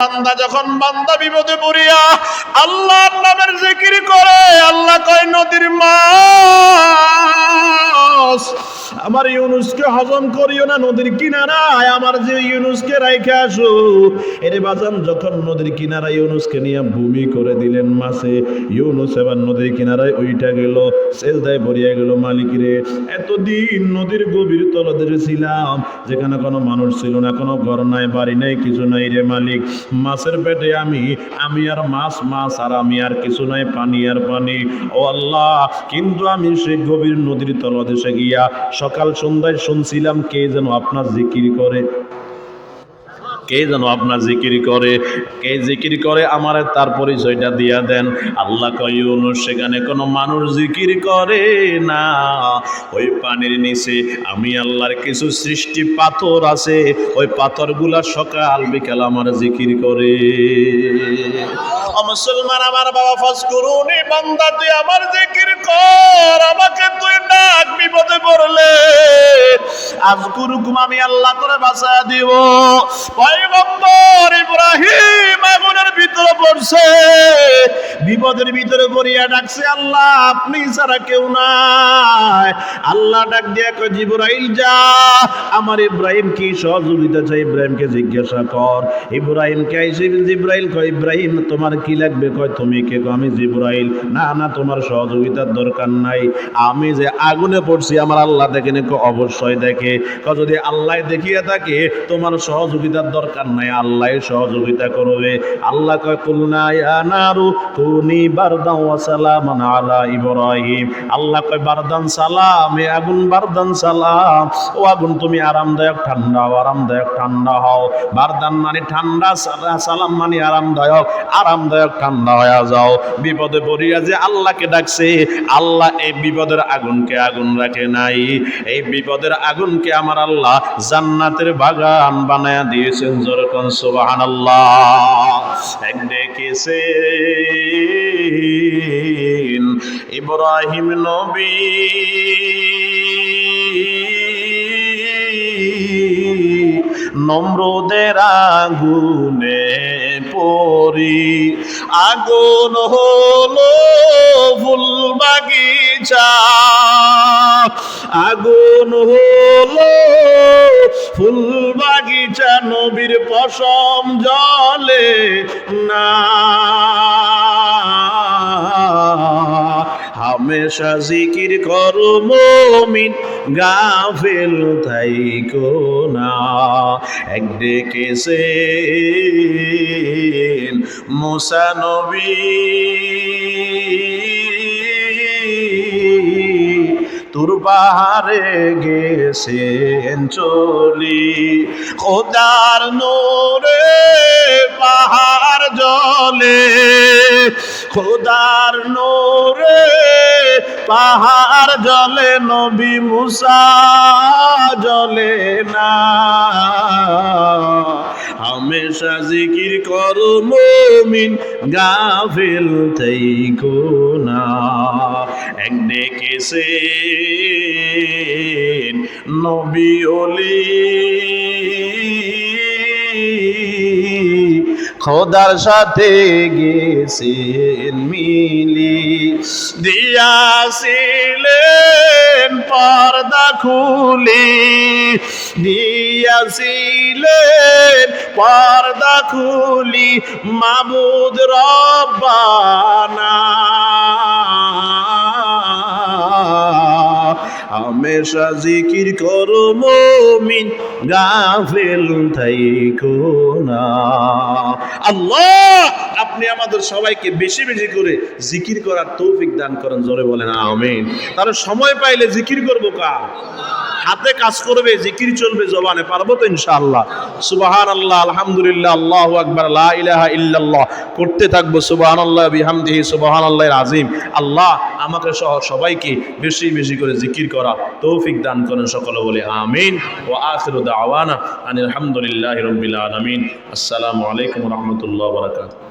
বান্দা যখন বান্দা বিপদে পড়িয়া আল্লাহর নামের জিকির করে আল্লাহ কয় নদীর মাছ। আমার ইউনুসকে হজম করিও না নদীর কিনারায়, আমার যে ইউনুসকে রাইখে আসো। এরে বাজান, যখন নদীর কিনারায় ইউনুসকে নিয়ে ভূমি করে দিলেন মাসে ইউনুস এবার নদীর কিনারায় ওইটা গেল, সেজদায় ভরিয়া গেল মালিকিরে এতদিন নদীর গভীর তলদেশে ছিলাম, যেখানে কোনো মানুষ ছিল না, কোনো ঘর নাই, বাড়ি নাই, কিছু নাই রে মালিক। মাছের পেটে আমি আমি আর মাছ মাছ আর আমি আর কিছু নাই, পানি আর পানি। ও আল্লাহ, কিন্তু আমি সেই গভীর নদীর তলদেশে গিয়া সকাল সন্ধ্যায় শুনছিলাম কে যেন আপনার জিকির করে। কে যেন আপনার জিকির করে। কে জিকির করে আমার তার পরিচয়টা দিয়া দেন। আল্লাহ কয়ুন সেখানে কোনো মানুষ জিকির করে না। ওই পানির নিচে আমি আল্লাহর কিছু সৃষ্টি পাথর আছে। ওই পাথরগুলা সকাল বিকাল আমার জিকির করে। মুসলমান, আমার বাবা ফাস করুন বান্দা তুই আমার জিকির কর। আমাকে তুই বিপদে পড়লে আজকুরুকুম আমি আল্লাহ করে বাঁচা দিব। পয়গম্বর ইব্রাহিম আগুনের ভিতরে পড়ছে। বিপদের ভিতরে পড়িয়া ডাকছে, আল্লাহ, আপনি ছাড়া কেউ নাই। আল্লাহ ডাক দিয়া কয় যা। আমার ইব্রাহিম কি সহযোগিতা চাই ইব্রাহিমকে জিজ্ঞাসা কর। ইব্রাহিমকে আইসে জিব্রাইল কয়, ইব্রাহিম, তোমার কি লাগবে? কয়, তুমি কে? আমি জিব্রাইল। না না, তোমার সহযোগিতার দরকার নাই। আমি যে আগুনে পড়ছি, আমার আল্লাহ দেখে নাকি অবশ্যই দেখে। যদি আল্লাহ দেখিয়ে থাকে, তোমার সহযোগিতার দরকার নাই, আল্লাহ সহযোগিতা করবে। আল্লাহ আল্লাহ কয়, বারদান সালাম, এ আগুন, বারদান সালাম। ও আগুন, তুমি আরামদায়ক, ঠান্ডা হও, আরামদায়ক, ঠান্ডা হও। বারদান মানে ঠান্ডা, সালা- সালাম মানে আরামদায়ক আরামদায়ক, ঠান্ডা হয়ে যাও। বিপদে পড়িয়া যে আল্লাহকে ডাকছে, আল্লাহ এই বিপদের আগুনকে আগুন রাখে নাই। এই বিপদের আগুনকে আমার আল্লাহ জান্নাতের বাগান বানায়া দিয়েছেন যেরকম সুবাহান ডেকেছে ইব্রাহিম নবী। নম্রদের আগুনে পরি আগুন হলো ফুল বাগিচা আগুন হলো, ফুল বাগিচা নবীর পশম জলে না। হামেশা জিকির করো মমিন, গাফেল থাইকো না। এক ডেকেছে মুসা তোর পাহাড়ে গেছেন চলি। খোদার নোরে পাহাড় জলে। খোদার নোরে পাহাড় জলে, নবী মুসা জলে না। হামেশা জিকির করো মমিন গাফিল থেইকো না। এক ডেকেছে নবী অলি। খোদার সাথে গেছেন মিলি। দিয়াছিলেন পর্দা খুলি। দিয়াছিলেন পর্দা খুলি। মাবুদ রব্বানা জিকির করো মমিন, গাফেল আল্লাহ, আপনি আমাদের সবাইকে বেশি বেশি করে জিকির করার তৌফিক দান করেন, জোরে বলেন, আমিন। তাহলে সময় পাইলে জিকির করব কার? হাতে কাজ করবে, জিকির চলবে জবানে, পারব তো ইনশাআল্লাহ। সুবাহান আল্লাহ আলহামদুলিল্লাহ, আল্লাহু আকবার ইলাহা ইল্লাল্লাহ। করতে থাকব, সুবহানাল্লাহ, বিহামদিহি, সুবহানাল্লাহিল আযীম। আল্লাহ আমাকে সহ সবাইকে বেশি বেশি করে জিকির করা তৌফিক দান করেন সকলে বলে, আমিন। ওয়া আখিরু দাওয়ানা আনিল হামদুলিল্লাহি রাব্বিল আলামিন। আসসালামু আলাইকুম রাহমাতুল্লাহি ওয়া বারাকাতুহু।